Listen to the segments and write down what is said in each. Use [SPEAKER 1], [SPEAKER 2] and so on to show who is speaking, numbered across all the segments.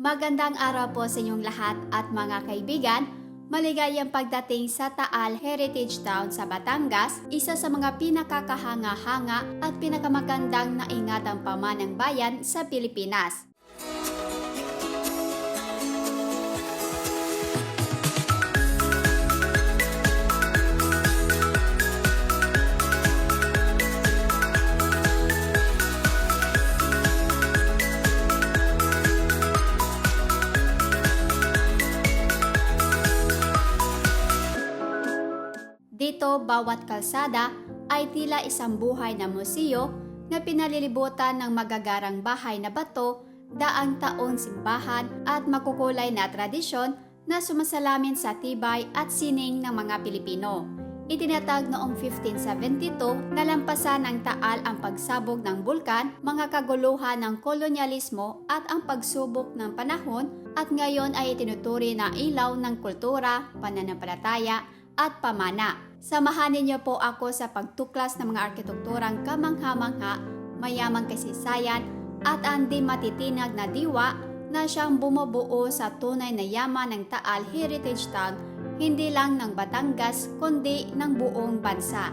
[SPEAKER 1] Magandang araw po sa inyong lahat at mga kaibigan. Maligayang pagdating sa Taal Heritage Town sa Batangas, isa sa mga pinakakahanga-hanga at pinakamagandang naingatang pamanang bayan sa Pilipinas. Bawat kalsada ay tila isang buhay na museo na pinalilibutan ng magagarang bahay na bato, daang taong simbahan at makukulay na tradisyon na sumasalamin sa tibay at sining ng mga Pilipino. Itinatag noong 1572 na lampasan ng Taal ang pagsabog ng bulkan, mga kaguluhan ng kolonyalismo at ang pagsubok ng panahon at ngayon ay itinuturi na ilaw ng kultura, pananampalataya at pamana. Samahan ninyo po ako sa pagtuklas ng mga arkitekturang kamangha-mangha, mayamang kasaysayan at ang di matitinag na diwa na siyang bumubuo sa tunay na yaman ng Taal Heritage Town hindi lang ng Batangas kundi ng buong bansa.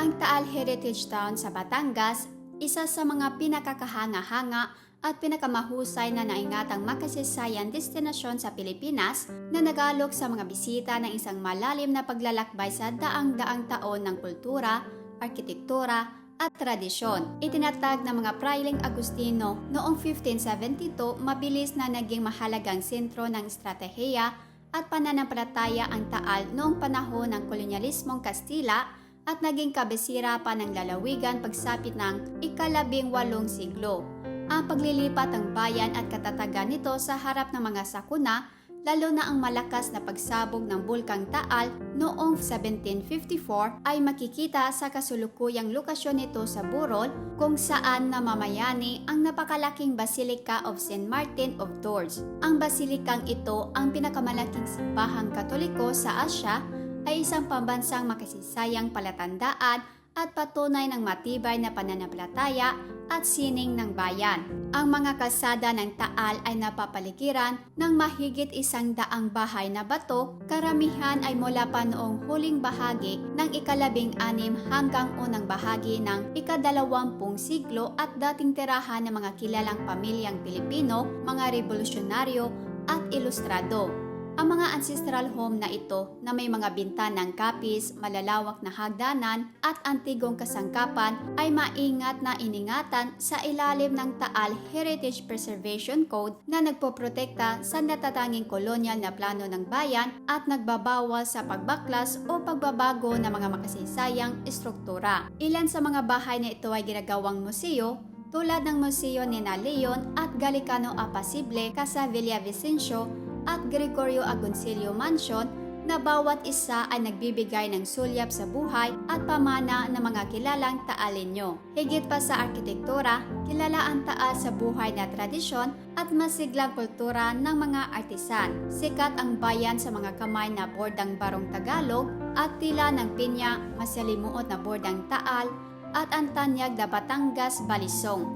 [SPEAKER 1] Ang Taal Heritage Town sa Batangas, isa sa mga pinakakahanga-hanga at pinakamahusay na naingatang makasaysayan destinasyon sa Pilipinas na nagalok sa mga bisita ng isang malalim na paglalakbay sa daang-daang taon ng kultura, arkitektura, at tradisyon. Itinatag ng mga Prailing Agustino noong 1572 mabilis na naging mahalagang sentro ng estratehiya at pananampalataya ang Taal noong panahon ng kolonyalismong Kastila at naging kabisira pa ng lalawigan pagsapit ng ikalabing walong siglo. Ang paglilipat ng bayan at katatagan nito sa harap ng mga sakuna, lalo na ang malakas na pagsabog ng Bulkang Taal noong 1754 ay makikita sa kasulukuyang lokasyon nito sa Burol kung saan namamayani ang napakalaking Basilica of St. Martin of Tours. Ang basilikang ito ang pinakamalaking simbahang katoliko sa Asya ay isang pambansang makasisayang palatandaan at patunay ng matibay na pananampalataya at sining ng bayan. Ang mga kalsada ng Taal ay napapaligiran ng mahigit isang daang bahay na bato, karamihan ay mula pa noong huling bahagi ng ikalabing anim hanggang unang bahagi ng ikadalawampung siglo at dating tirahan ng mga kilalang pamilyang Pilipino, mga revolusyonaryo at ilustrado. Ang mga ancestral home na ito na may mga bintanang kapis, malalawak na hagdanan at antigong kasangkapan ay maingat na iningatan sa ilalim ng Taal Heritage Preservation Code na nagpoprotekta sa natatanging kolonyal na plano ng bayan at nagbabawal sa pagbaklas o pagbabago ng mga makasaysayang estruktura. Ilan sa mga bahay na ito ay ginagawang museo tulad ng Museo ni Leon at Galicano Apacible Casa Villavicencio at Gregorio Agoncillo Mansion na bawat isa ay nagbibigay ng sulyap sa buhay at pamana ng mga kilalang Taalenyo. Higit pa sa arkitektura, kilala ang Taal sa buhay na tradisyon at masiglang kultura ng mga artisan. Sikat ang bayan sa mga kamay na bordang barong Tagalog at tila ng pinya, masalimuot na bordang Taal at ang tanyag na Batangas Balisong.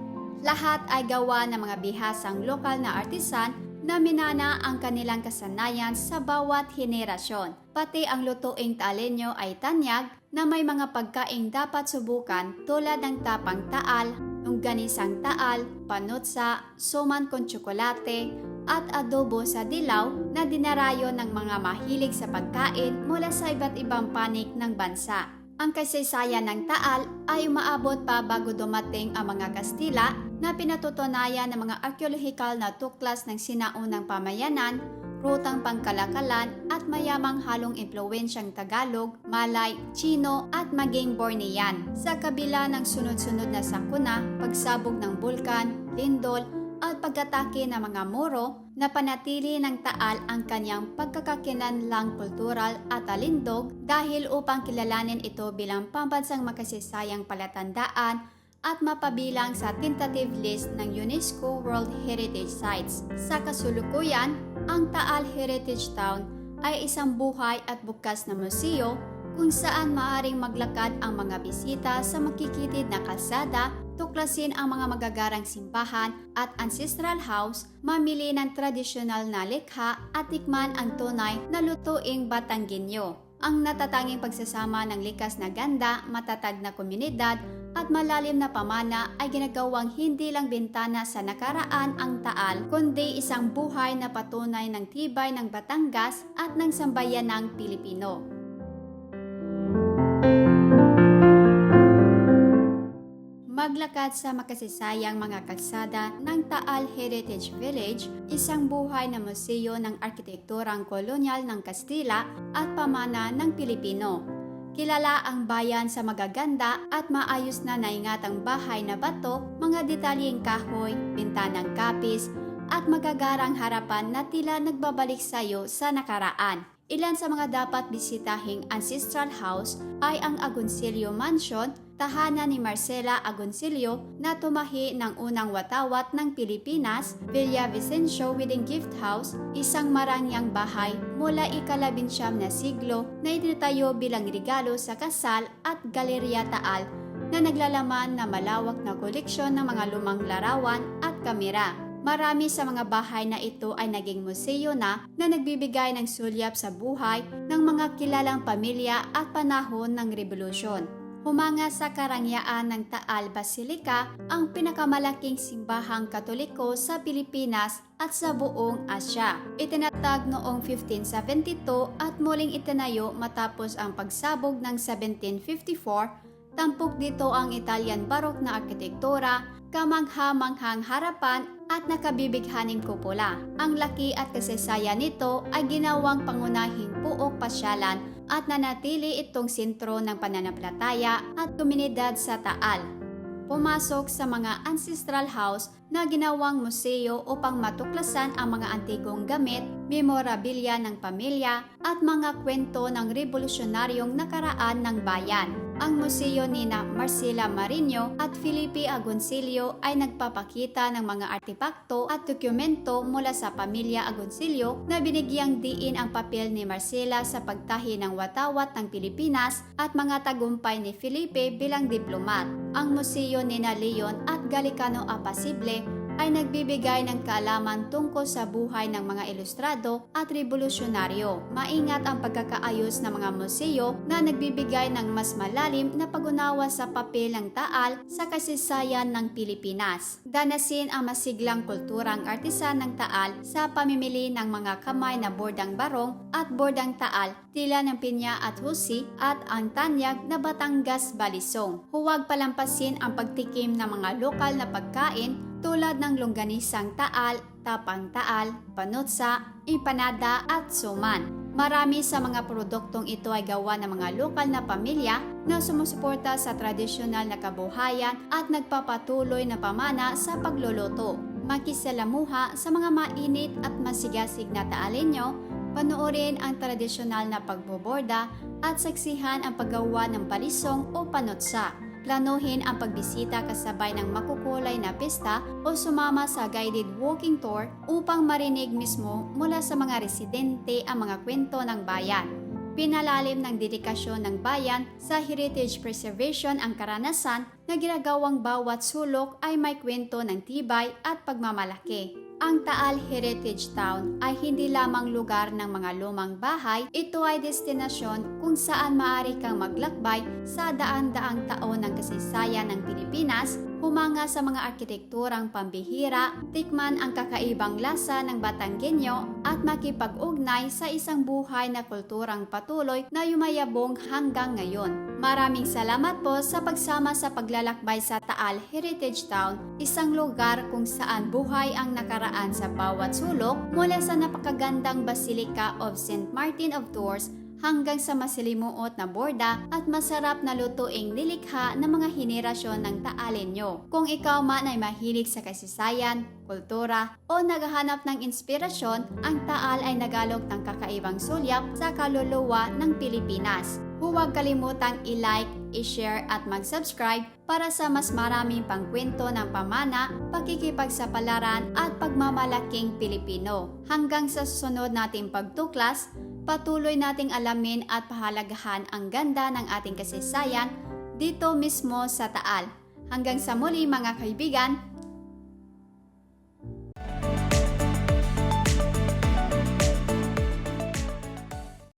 [SPEAKER 1] Lahat ay gawa ng mga bihasang lokal na artisan na minana ang kanilang kasanayan sa bawat henerasyon. Pati ang lutuing talenyo ay tanyag na may mga pagkaing dapat subukan tulad ng tapang taal, longganisang taal, panutsa, suman con tsokolate, at adobo sa dilaw na dinarayo ng mga mahilig sa pagkain mula sa iba't ibang panig ng bansa. Ang kasaysayan ng Taal ay umaabot pa bago dumating ang mga Kastila na pinatutunayan ng mga archaeological na tuklas ng sinaunang pamayanan, rutang pangkalakalan at mayamang halong impluensyang Tagalog, Malay, Chino at maging Bornean. Sa kabila ng sunod-sunod na sakuna, pagsabog ng bulkan, lindol at pagkatake ng mga Moro, napanatili ng Taal ang kanyang pagkakakinanlang kultural at alindog dahil upang kilalanin ito bilang pambansang makasisayang palatandaan at mapabilang sa tentative list ng UNESCO World Heritage Sites. Sa kasulukuyan, ang Taal Heritage Town ay isang buhay at bukas na museo kung saan maaring maglakad ang mga bisita sa makikitid na kalsada tuklasin ang mga magagarang simbahan at ancestral house, mamili ng tradisyonal na likha at tikman ang tunay na lutuing Batanggenyo. Ang natatanging pagsasama ng likas na ganda, matatag na komunidad at malalim na pamana ay ginagawang hindi lang bintana sa nakaraan ang Taal, kundi isang buhay na patunay ng tibay ng Batangas at ng sambayan ng Pilipino. Maglakad sa makasisayang mga kalsada ng Taal Heritage Village, isang buhay na museo ng arkitekturang kolonyal ng Kastila at pamana ng Pilipino. Kilala ang bayan sa magaganda at maayos na naingatang bahay na bato, mga detalyeng kahoy, bintanang kapis, at magagarang harapan na tila nagbabalik sayo sa nakaraan. Ilan sa mga dapat bisitahing ancestral house ay ang Agoncillo Mansion, tahanan ni Marcela Agoncillo na tumahi ng unang watawat ng Pilipinas, Villa Vicencio Wedding Gift House, isang marangyang bahay mula ikalabinsyam na siglo na itinatayo bilang regalo sa kasal at Galeria Taal na naglalaman na malawak na koleksyon ng mga lumang larawan at kamera. Marami sa mga bahay na ito ay naging museo na na nagbibigay ng sulyap sa buhay ng mga kilalang pamilya at panahon ng revolusyon. Humanga sa karangyaan ng Taal Basilica ang pinakamalaking simbahang katoliko sa Pilipinas at sa buong Asya. Itinatag noong 1572 at muling itinayo matapos ang pagsabog ng 1754 Tampok dito ang Italian Baroque na arkitektura, kamangha-manghang harapan at nakabibighaning kupula. Ang laki at kasaysayan nito ay ginawang pangunahing puok pasyalan at nanatili itong sentro ng pananampalataya at komunidad sa Taal. Pumasok sa mga ancestral house na ginawang museo upang matuklasan ang mga antigong gamit, memorabilia ng pamilya at mga kwento ng revolusyonaryong nakaraan ng bayan. Ang museo ni na Marcela Marino at Felipe Agoncillo ay nagpapakita ng mga artepakto at dokumento mula sa pamilya Agoncillo na binigyang diin ang papel ni Marcela sa pagtahi ng watawat ng Pilipinas at mga tagumpay ni Felipe bilang diplomat. Ang museo ni na Leon at Galicano Apasible ay nagbibigay ng kaalaman tungkol sa buhay ng mga ilustrado at revolusyonaryo. Maingat ang pagkakaayos ng mga museo na nagbibigay ng mas malalim na pag-unawa sa papel ng taal sa kasaysayan ng Pilipinas. Danasin ang masiglang kulturang artisan ng taal sa pamimili ng mga kamay na bordang barong at bordang taal tila ng pinya at husi at ang tanyag na Batangas Balisong. Huwag palampasin ang pagtikim ng mga lokal na pagkain tulad ng longganisang taal, tapang taal, panutsa, empanada at suman. Marami sa mga produktong ito ay gawa ng mga lokal na pamilya na sumusuporta sa tradisyonal na kabuhayan at nagpapatuloy na pamana sa pagluluto. Makisalamuha sa mga mainit at masigasig na taalinyo, panoorin ang tradisyonal na pagboborda at saksihan ang paggawa ng balisong o panutsa. Planuhin ang pagbisita kasabay ng makukulay na pista o sumama sa guided walking tour upang marinig mismo mula sa mga residente ang mga kwento ng bayan. Pinalalim ng dedikasyon ng bayan sa heritage preservation ang karanasan na ginagawang bawat sulok ay may kwento ng tibay at pagmamalaki. Ang Taal Heritage Town ay hindi lamang lugar ng mga lumang bahay, ito ay destinasyon kung saan maaari kang maglakbay sa daan-daang taon ng kasaysayan ng Pilipinas, humanga sa mga arkitekturang pambihira, tikman ang kakaibang lasa ng Batanggenyo at makipag-ugnay sa isang buhay na kulturang patuloy na yumayabong hanggang ngayon. Maraming salamat po sa pagsama sa paglalakbay sa Taal Heritage Town, isang lugar kung saan buhay ang nakaraan sa bawat sulok mula sa napakagandang Basilica of St. Martin of Tours hanggang sa masilimuot na borda at masarap na lutuing nilikha ng mga henerasyon ng Taalenyo. Kung ikaw man ay mahilig sa kasaysayan, kultura o naghahanap ng inspirasyon, ang Taal ay nagalok ng kakaibang sulyap sa kaluluwa ng Pilipinas. Huwag kalimutang i-like, i-share at mag-subscribe para sa mas maraming pangkwento ng pamana, pakikipagsapalaran at pagmamalaking Pilipino. Hanggang sa susunod nating pagtuklas, patuloy nating alamin at pahalagahan ang ganda ng ating kasaysayan dito mismo sa Taal. Hanggang sa muli mga kaibigan,